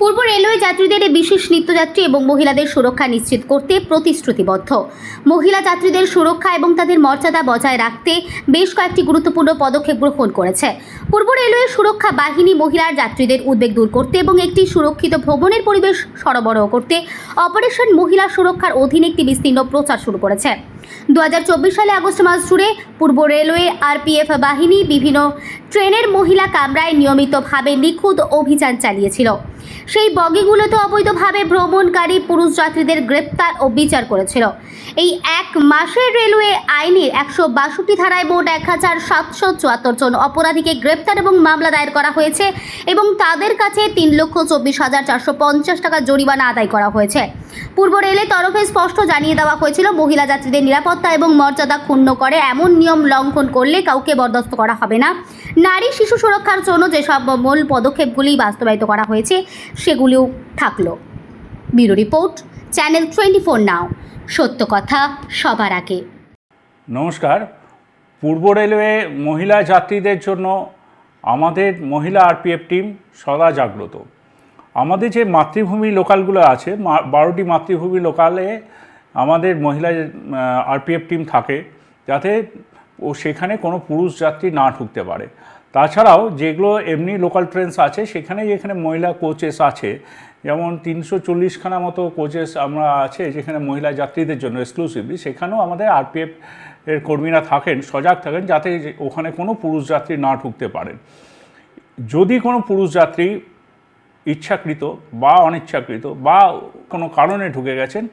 পূর্ব railway যাত্রীদের বিশেষ নিত্যযাত্রী এবং মহিলাদের সুরক্ষা নিশ্চিত করতে প্রতিশ্রুতিবদ্ধ। মহিলা যাত্রীদের সুরক্ষা এবং তাদের মর্যাদা বজায় রাখতে বেশ কয়েকটি গুরুত্বপূর্ণ পদক্ষেপ গ্রহণ করেছে। পূর্ব রেলওয়ে সুরক্ষা বাহিনী মহিলার যাত্রীদের উদ্বেগ দূর করতে এবং একটি সুরক্ষিত ভ্রমণের পরিবেশ সরবরাহ করতে অপারেশন মহিলা সুরক্ষার অধীনে একটি বিস্তীর্ণ প্রচার শুরু করেছে। দু হাজার চব্বিশ সালে আগস্ট মাস জুড়ে পূর্ব রেলওয়ে, আরপিএফ বাহিনী বিভিন্ন ট্রেনের মহিলা কামরায় নিয়মিতভাবে নিখুঁত অভিযান চালিয়েছিল। সেই বগিগুলোতে অবৈধভাবে ভ্রমণকারী পুরুষ যাত্রীদের গ্রেপ্তার ও বিচার করেছিল। এই এক মাসের রেলওয়ে আইনের একশো বাষট্টি ধারায় মোট এক হাজার সাতশো চুয়াত্তর জন অপরাধীকে গ্রেপ্তার এবং মামলা দায়ের করা হয়েছে এবং তাদের কাছে তিন লক্ষ চব্বিশ হাজার চারশো পঞ্চাশ টাকা জরিমানা আদায় করা হয়েছে। পূর্ব রেলের তরফে স্পষ্ট জানিয়ে দেওয়া হয়েছিল, মহিলা যাত্রীদের নিরাপত্তা এবং মর্যাদা ক্ষুণ্ণ করে। এমন নিয়ম লঙ্ঘন করলে কাউকে বরদাস্ত করা হবে না। নারী শিশু সুরক্ষার জন্য যেসব মূল পদক্ষেপগুলি বাস্তবায়িত করা হয়েছে, সেগুলিও থাকল। Bureau report, channel twenty four now. সত্য কথা সবার আগে। নমস্কার। পূর্ব রেলওয়ে মহিলা যাত্রীদের জন্য আমাদের মহিলা আরপিএফ টিম সদা জাগ্রত। আমাদের যে মাতৃভূমি লোকালগুলো আছে বারোটি মাতৃভূমি লোকালে আমাদের মহিলা আরপিএফ টিম থাকে, যাতে ও সেখানে কোনো পুরুষ যাত্রী না ঢুকতে পারে। তাছাড়াও যেগুলো এমনি লোকাল ট্রেনস আছে সেখানে যেখানে মহিলা কোচেস আছে, যেমন তিনশো চল্লিশখানা মতো কোচেস আমরা আছে, যেখানে মহিলা যাত্রীদের জন্য এক্সক্লুসিভলি সেখানেও আমাদের আরপিএফ এর কর্মীরা থাকেন, সজাগ থাকেন, যাতে ওখানে কোনো পুরুষ যাত্রী না ঢুকতে পারেন যদি কোনো পুরুষ যাত্রী ইচ্ছাকৃত বা অনিচ্ছাকৃত বা কোনো কারণে ঢুকে গেছেন,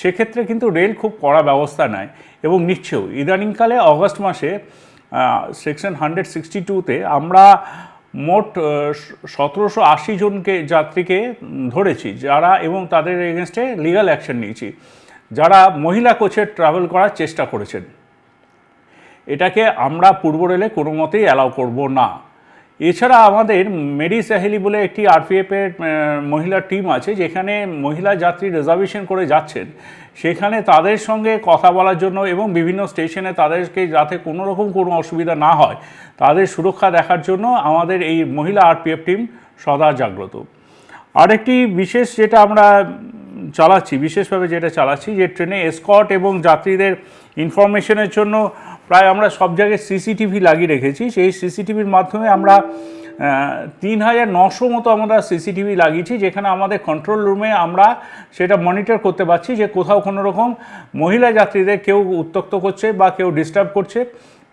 সেক্ষেত্রে কিন্তু রেল খুব কড়া ব্যবস্থা নেয় এবং নিচ্ছেও ইদানিংকালে অগস্ট মাসে সেকশন হান্ড্রেড সিক্সটি টুতে আমরা মোট সতেরোশো আশি জনকে যাত্রীকে ধরেছি যারা এবং তাদের এগেনস্টে লিগ্যাল অ্যাকশন নিয়েছি, যারা মহিলা কোচে ট্রাভেল করার চেষ্টা করেছেন। এটাকে আমরা পূর্ব রেলে কোনো মতেই অ্যালাউ করব না। এছাড়া আমাদের মেরি সাহেলি বলে একটি আরপিএফের মহিলা টিম আছে, যেখানে মহিলা যাত্রী রিজার্ভেশন করে যাচ্ছেন। সেখানে তাদের সঙ্গে কথা বলার জন্য এবং বিভিন্ন স্টেশনে তাদেরকে যাতে কোনো রকম কোনো অসুবিধা না হয়, তাদের সুরক্ষা দেখার জন্য আমাদের এই মহিলা আরপিএফ টিম সদা জাগ্রত। আরেকটি বিশেষ যেটা আমরা চালাচ্ছি, বিশেষভাবে যেটা চালাচ্ছি, যে ট্রেনে এসকট এবং যাত্রীদের ইনফরমেশনের জন্য প্রায় আমরা সব জায়গায় সিসিটিভি লাগিয়ে রেখেছি। সেই সিসিটিভির মাধ্যমে আমরা তিন হাজার নশো মতো আমরা সিসিটিভি লাগিয়েছি, যেখানে আমাদের কন্ট্রোল রুমে আমরা সেটা মনিটর করতে পারছি যে কোথাও কোনো রকম মহিলা যাত্রীদের কেউ উত্তক্ত করছে বা কেউ ডিস্টার্ব করছে।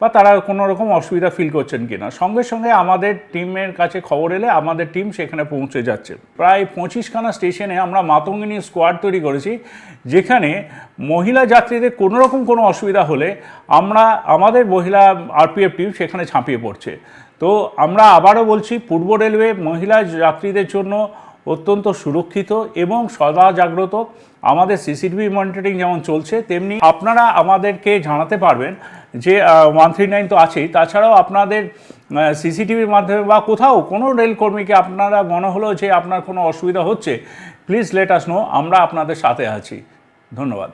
বা তারা কোনো রকম অসুবিধা ফিল করছেন কিনা। সঙ্গে সঙ্গে আমাদের টিমের কাছে খবর এলে আমাদের টিম সেখানে পৌঁছে যাচ্ছে। প্রায় পঁচিশখানা স্টেশনে আমরা মাতঙ্গিনী স্কোয়াড তৈরি করেছি, যেখানে মহিলা যাত্রীদের কোনো রকম কোনো অসুবিধা হলে আমরা, আমাদের মহিলা আরপিএফ টিম সেখানে ঝাঁপিয়ে পড়ছে। তো আমরা আবারও বলছি, পূর্ব রেলওয়ে মহিলা যাত্রীদের জন্য অত্যন্ত সুরক্ষিত এবং সদা জাগ্রত। আমাদের সিসিটিভি মনিটরিং যেমন চলছে, তেমনি আপনারা আমাদেরকে জানাতে পারবেন যে ওয়ান থ্রি নাইন তো আছেই। তাছাড়াও আপনাদের সিসিটিভির মাধ্যমে বা কোথাও কোনো রেলকর্মীকে আপনারা মনে হলো যে আপনার কোনো অসুবিধা হচ্ছে প্লিজ লেট আস নো আমরা আপনাদের সাথে আছি। ধন্যবাদ।